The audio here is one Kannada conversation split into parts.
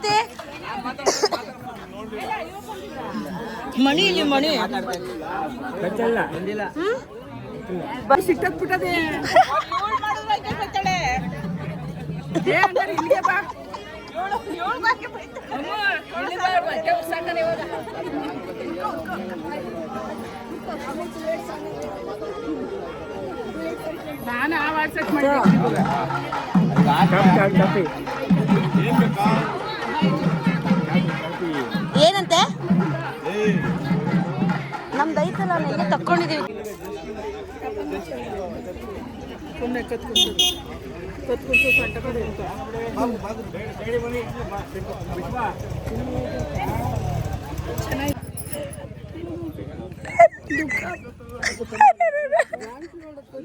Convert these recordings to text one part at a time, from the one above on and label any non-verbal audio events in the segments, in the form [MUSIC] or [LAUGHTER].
ಅಳತೆ ಮಣಿ ಇಲ್ಲಿ ಮಣಿ. ಹ್ಮ್? ಸಿಟ್ಟಕ್ಬಿಟ್ಟದೆ ನಾನು ಆ ವಾಟ್ಸಪ್ ಮಾಡಿ ಏನಂತೆ? ನಮ್ದು ಐತಲ್ಲ ನೆನ್ನೆ ತಕ್ಕೊಂಡಿದೀವಿ. ಸುಮ್ಮನೆ ಕತ್ಕೊಂಡು ಕತ್ಕೊಂಡು ಸಣ್ಣ ಕಡೆ ಅಂತ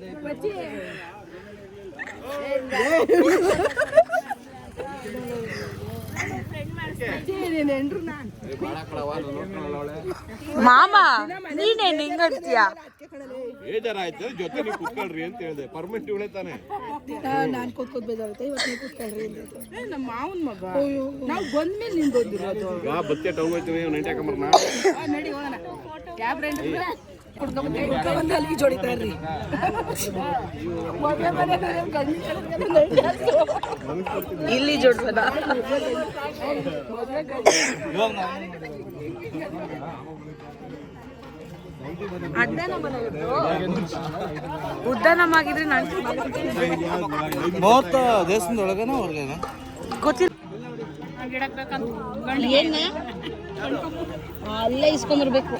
ನೆಂಡ್ರು ನಾನು ಮಾಮ ನೀನೇ ಹಿಂಗಡ್ತೀಯ ಬೇಜಾರಾಯ್ತು ಜೊತೆ ನೀವು ಕುತ್ಕೊಳ್ರಿ ಅಂತ ಹೇಳಿದೆ. ಪರ್ಮನೆಂಟ್ ಇವಳೆ ತಾನೆ. ನಾನು ಕೂತ್ಕೋದ್ ಬೇಜಾರುತ್ತೆ ಇವತ್ತು ನೀವು ಕೂತ್ಕೊಳ್ರಿ. ಏ, ನಮ್ಮ ಮಾವನ ಮಗ. ನಾವು ಬಂದ್ಮೇಲೆ ನಿಂದು ಬಂದಿರೋದು ಬತ್ತೆ ಟೌನ್ ಹೋಯ್ತೀವಿ ನೆಂಟೆ ಹಾಕೊಂಬರ್ನ ನಡಿ ಹೋಗೋಣ. ಕ್ಯಾಬ್ ರೆಂಟ್ ಅಲ್ಲಿಗೆ ಜೋಡಿತಾರ್ರಿ ಇಲ್ಲಿ ಜೋಡ್ಸದ? ಉದ್ದ ನಮ್ಮ ಆಗಿದ್ರೆ ನಾನು ಮೂವತ್ತ ದೇಶದೊಳಗನ ಹೊರಗೇನ? ಗೊತ್ತಿಲ್ಲ. ಏನ ಅಲ್ಲೇ ಇಸ್ಕೊಂಡ್ಬರ್ಬೇಕು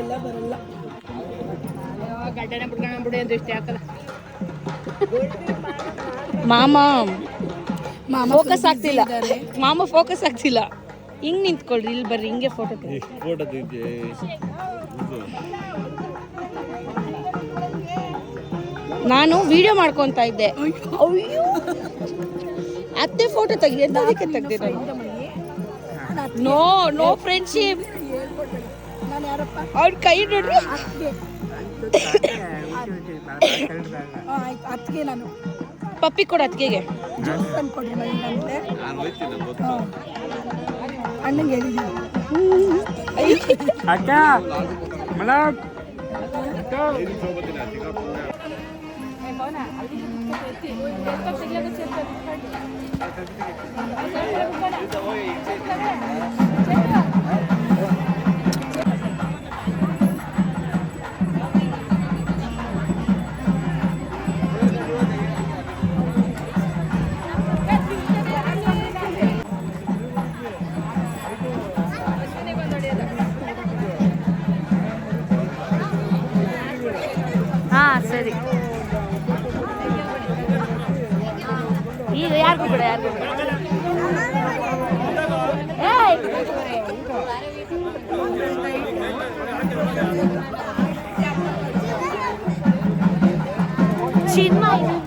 ಎಲ್ಲ ಬರಲ್ಲ ಗಡ್ಡನೆ ಬಿಡ್ಕೊಂಡು ಬಿಡಿ ಅಂತ ಇಷ್ಟ ಹಾಕಲ್ಲ ಮಾಮ. ಫೋಕಸ್ ಆಗ್ತಿಲ್ಲ. ಮಾಮ ಫೋಕಸ್ ಆಗ್ತಿಲ್ಲ. ಹಿಂಗ್ ನಿಂತ್ಕೊಳ್ರಿ ಇಲ್ಲಿ ಬರ್ರಿ ಹಿಂಗೆ ಫೋಟೋ ಫೋಟೋ ನಾನು ವಿಡಿಯೋ ಮಾಡ್ಕೊಂತ ಇದ್ದೆ. ಅಯ್ಯೋ. ಅತ್ತೆ ಫೋಟೋ ತೆಗಿ ಅದಕ್ಕೆ ತೆಗ್ದೆ ನಾನು ನೋ ನೋ ಫ್ರೆಂಡ್ಶಿಪ್ ನಾನು ಯಾರಪ್ಪ? ಅವ್ರ ಕೈ ನೋಡ್ರಿ. ಆಯ್ತು ಅದಕ್ಕೆ ನಾನು ಪಪ್ಪಿ ಕೊಡ ಅತ್ತಿಗೆಗೆ. ಜ್ಯೂಸ್ ತಂದು ಕೊಡ್ರಿ ಮನೆಗೆ ಅಂದ್ರೆ ನಾನು ಹೋಯ್ತೀನಿ ನಂಗೆ. ಗೊತ್ತು ಅಣ್ಣಂಗೆ ಹೇಳಿದ್ದೀನಿ. ಅಕ್ಕ ಮಲ ಐದು ಈಗ ಯಾರಿಗೂ ಕೂಡ ಯಾರಿಗೂ ಏಯ್ ಚಿನ್ಮಯ್ ತುಂಬಾ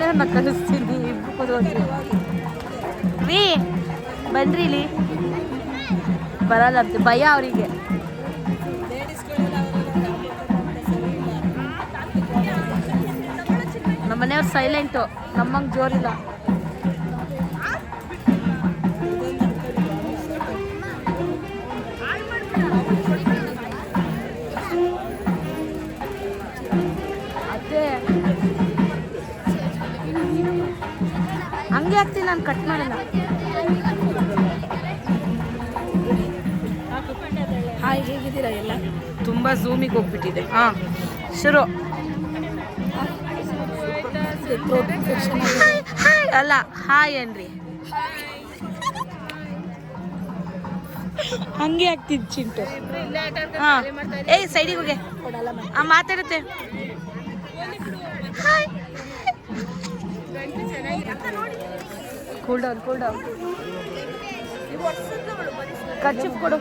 ಮನೆಯವ್ರನ್ನ ಕಳಿಸ್ತೀನಿ ಇಬ್ರು ಕೂತ್ಕೊಂಡು ರೀ, ಬನ್ರಿ ಇಲ್ಲಿ. ಬರಲ್ಲ ಅಂತ ಭಯ ಅವರಿಗೆ. ನಮ್ಮ ಮನೆಯವ್ರು ಸೈಲೆಂಟು ನಮ್ಮಂಗೆ ಜೋರಿಲ್ಲ. ಹಂಗೆ ಆಗ್ತೀನಿ ನಾನು ಕಟ್ ಮಾಡಲ್ಲ. ಹಾಯ್ ಹೇಗಿದ್ದೀರಾ ಎಲ್ಲ? ತುಂಬ ಝೂಮಿಗೆ ಹೋಗ್ಬಿಟ್ಟಿದೆ. ಹಾಂ ಶುರು. ಹಾಯ್ ಹಾಯ್ ಅಲ್ಲ ಹಾಯ್ ಏನ್ರಿ ಹಂಗೆ ಆಗ್ತಿದ್ ಚಿಂಟು. ಹಾ ಏಯ್ ಸೈಡಿಗೆ ಹೋಗಿ. ಆ ಮಾತಾಡುತ್ತೆ. ಕೂಲ್ ಡೌನ್ ಕೂಲ್ ಡೌನ್ ಕಚ್ಚಿಪ್ ಕೊಡು.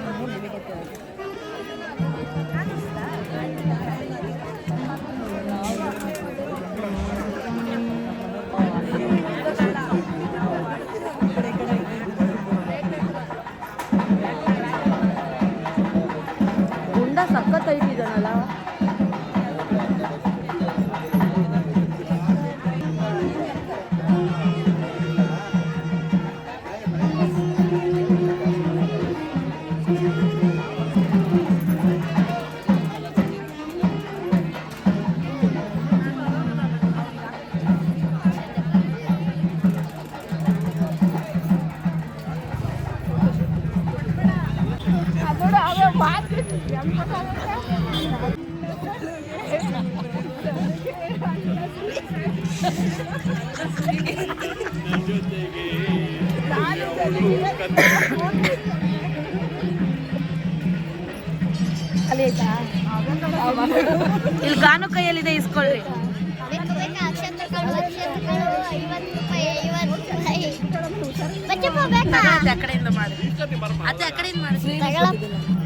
ರೂಪಾಯಿ ಬಚ್ಚಪ್ಪ ಬೇಕಾ? ಇಸ್ಕೊಳ್ಳಿ ಆ ಕಡೆಯಿಂದ ಮಾಡಿ. ಅದೇ ಆ ಕಡೆಯಿಂದ ಮಾಡಿ.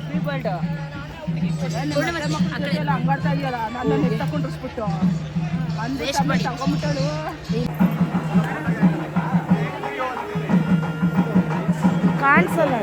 ಎಲ್ಲ ಹಂಗಾಡ್ತಾ ಇದೆಯಲ್ಲ ನೆಟ್ ತಗೊಂಡ್ರಿಸ್ಬಿಟ್ಟು ಅಂದ್ರೆ ಕಾಣಿಸಲ್ಲ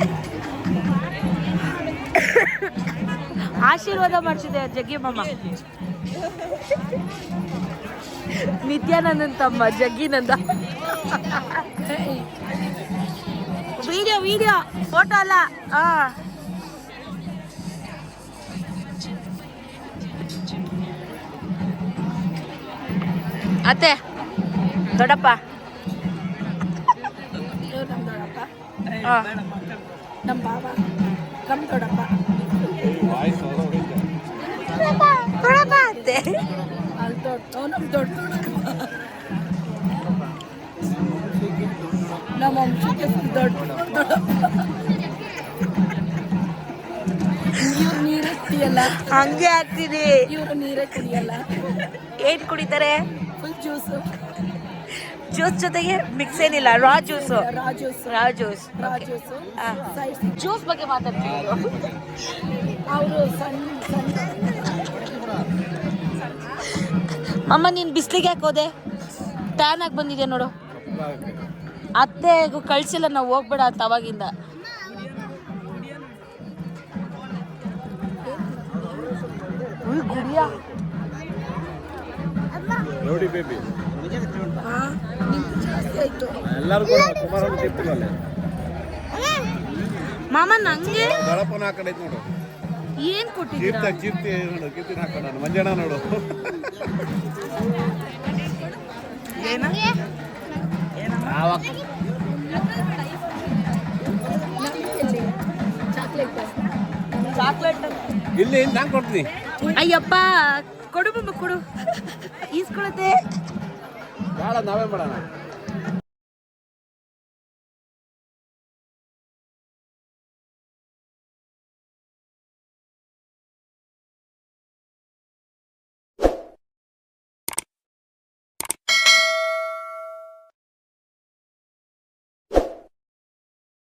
[LAUGHS] ಆಶೀರ್ವಾದ ಮಾಡ್ಸಿದೆ ಜಗ್ಗಿ ಮಾಮ. ನಿತ್ಯಾನಂದನ್ ತಮ್ಮ ಜಗ್ಗಿನಂದ. ವಿಡಿಯೋ ವಿಡಿಯೋ ಫೋಟೋ ಅಲ್ಲ. ಅತ್ತೆ ದೊಡ್ಡಪ್ಪ. ಆ. ನಮ್ಮ ಬಾಬ. ನಮ್ಮ ದೊಡ್ಡಪ್ಪ ಅತ್ತೆ ಅಲ್ಲಿ ದೊಡ್ಡ ನಮ್ಮ ದೊಡ್ಡ ದೊಡ್ಡಪ್ಪ ನಮ್ಮ ವಂಶಕ್ಕೆ ದೊಡ್ಡ ಇವ್ರು ನೀರೇ ಕುಡಿಯಲ್ಲ. ಹಂಗೆ ಆಗ್ತಿದೆ ಇವ್ರು ನೀರೇ ಕುಡಿಯಲ್ಲ. ಏನ್ ಕುಡಿತಾರೆ? Full juice. ಜ್ಯೂಸ್ ಜೊತೆಗೆ ಮಿಕ್ಸ್ ಏನಿಲ್ಲ raw juice raw juice raw juice ಬಗ್ಗೆ ಮಾತಾಡ್ತೀವಿ ಅವರು ಅಮ್ಮ ನೀನು ಬಿಸಿಲಿಗೆ ಹಾಕೋದೆ ಹೋದೆ? ಟ್ಯಾನ್ ಆಗಿ ಬಂದಿದೆ ನೋಡು. ಅತ್ತೆ ಕಳ್ಸಿಲ್ಲ ನಾವು ಹೋಗ್ಬೇಡ ಅಂತ ಅವಾಗಿಂದ. ನೋಡಿ ಬೇಬಿ ಕುಮಾರಣ್ಣ ತಿಪ್ಪಿಲ್ಲ ಮಾಮ ನಂಗೆ ದಳಪನ ಆ ಕಡೆ ಐತೆ ನೋಡು. ಏನ್ ಕೊಟ್ಟಿದ್ದೀರಾ? ಕೀರ್ತಿ ಕೀರ್ತಿ ನೋಡು ಹಾಕೋಣ ಮಂಜಣ್ಣ ನೋಡು. Chocolate chocolate. ಇಲ್ಲಿ ನಾನು ಕೊಡ್ತೀನಿ. ಅಯ್ಯಪ್ಪ ಕೊಡು ಬಂಬ ಕೊಡು. ಈಸ್ಕೊಳತ್ತೆ. ಭಾಳ ನಾವೇ ಮಾಡೋಣ.